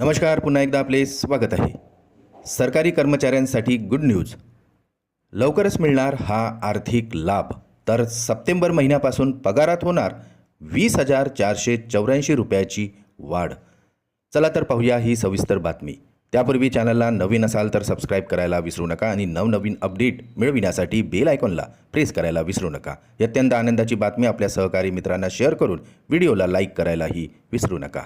नमस्कार पुन्हा एकदा आपले स्वागत आहे. सरकारी कर्मचाऱ्यांसाठी गुड न्यूज लवकरच मिळणार हा आर्थिक लाभ. तर सप्टेंबर महिन्यापासून पगारात होणार वीस हजार चारशे चौऱ्याऐंशी रुपयाची वाढ. चला तर पाहूया ही सविस्तर बातमी. त्यापूर्वी चॅनलला नवीन असाल तर सबस्क्राईब करायला विसरू नका आणि नवनवीन अपडेट मिळविण्यासाठी बेल आयकॉनला प्रेस करायला विसरू नका. अत्यंत आनंदाची बातमी आपल्या सहकारी मित्रांना शेअर करून व्हिडिओला लाईक करायलाही विसरू नका.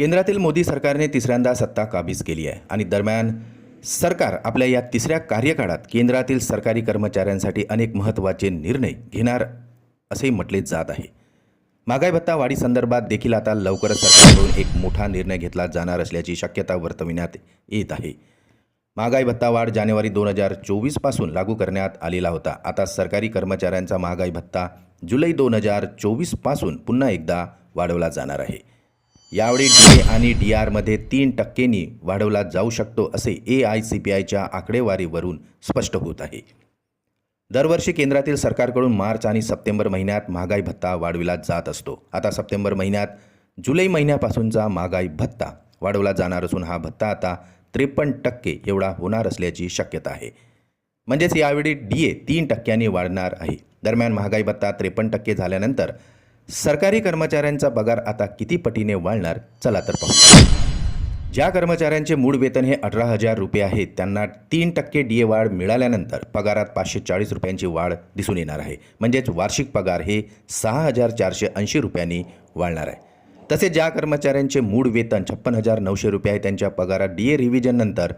केंद्रातील मोदी सरकारने तिसऱ्यांदा सत्ता काबीज केली आहे. आणि दरम्यान सरकार आपल्या या तिसऱ्या कार्यकाळात केंद्रातील सरकारी कर्मचाऱ्यांसाठी अनेक महत्त्वाचे निर्णय घेणार असे म्हटले जात आहे. महागाई भत्ता वाढीसंदर्भात देखील आता लवकरच सरकारकडून एक मोठा निर्णय घेतला जाणार असल्याची शक्यता वर्तविण्यात येत आहे. महागाई भत्ता वाढ जानेवारी दोन हजार चोवीसपासून लागू करण्यात आलेला होता. आता सरकारी कर्मचाऱ्यांचा महागाई भत्ता जुलै दोन हजार चोवीसपासून पुन्हा एकदा वाढवला जाणार आहे. यावेळी डी ए आणि डी आरमध्ये तीन टक्केनी वाढवला जाऊ शकतो असे ए आय सी पी आयच्या आकडेवारीवरून स्पष्ट होत आहे. दरवर्षी केंद्रातील सरकारकडून मार्च आणि सप्टेंबर महिन्यात महागाई भत्ता वाढविला जात असतो. आता सप्टेंबर महिन्यात जुलै महिन्यापासूनचा महागाई भत्ता वाढवला जाणार असून हा भत्ता आता त्रेपन्न टक्के एवढा होणार असल्याची शक्यता आहे. म्हणजेच यावेळी डी ए तीन टक्क्यांनी वाढणार आहे. दरम्यान महागाई भत्ता त्रेपन्न टक्के झाल्यानंतर सरकारी कर्मचाऱ्यांचा पगार आता किती पटीने वाढणार? चला तर पाहू. ज्या कर्मचाऱ्यांचे मूळ वेतन हे अठरा हजार रुपये आहे त्यांना तीन टक्के डी ए वाढ मिळाल्यानंतर पगारात पाचशे चाळीस रुपयांची वाढ दिसून येणार आहे. म्हणजेच वार्षिक पगार हे सहा हजार चारशे ऐंशी रुपयांनी वाढणार आहे. तसेच ज्या कर्मचाऱ्यांचे मूळ वेतन छप्पन हजार नऊशे रुपये आहे त्यांच्या पगारात डी ए रिव्हिजननंतर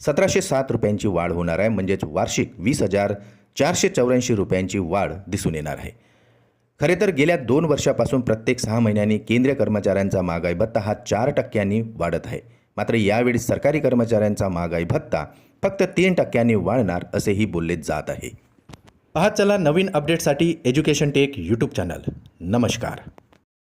सतराशे सात रुपयांची वाढ होणार आहे. म्हणजेच वार्षिक वीस हजार चारशे चौऱ्याऐंशी रुपयांची वाढ दिसून येणार आहे. खरे तर गेल्या दोन वर्षापासून प्रत्येक सहा महिन्यांनी केंद्रीय कर्मचाऱ्यांचा महागाई भत्ता हा चार टक्क्यांनी वाढत आहे. मात्र यावेळी सरकारी कर्मचाऱ्यांचा महागाई भत्ता फक्त तीन टक्क्यांनी वाढणार असेही बोलले जात आहे. पाहत चला नवीन अपडेटसाठी एज्युकेशन टेक यूट्यूब चॅनल. नमस्कार.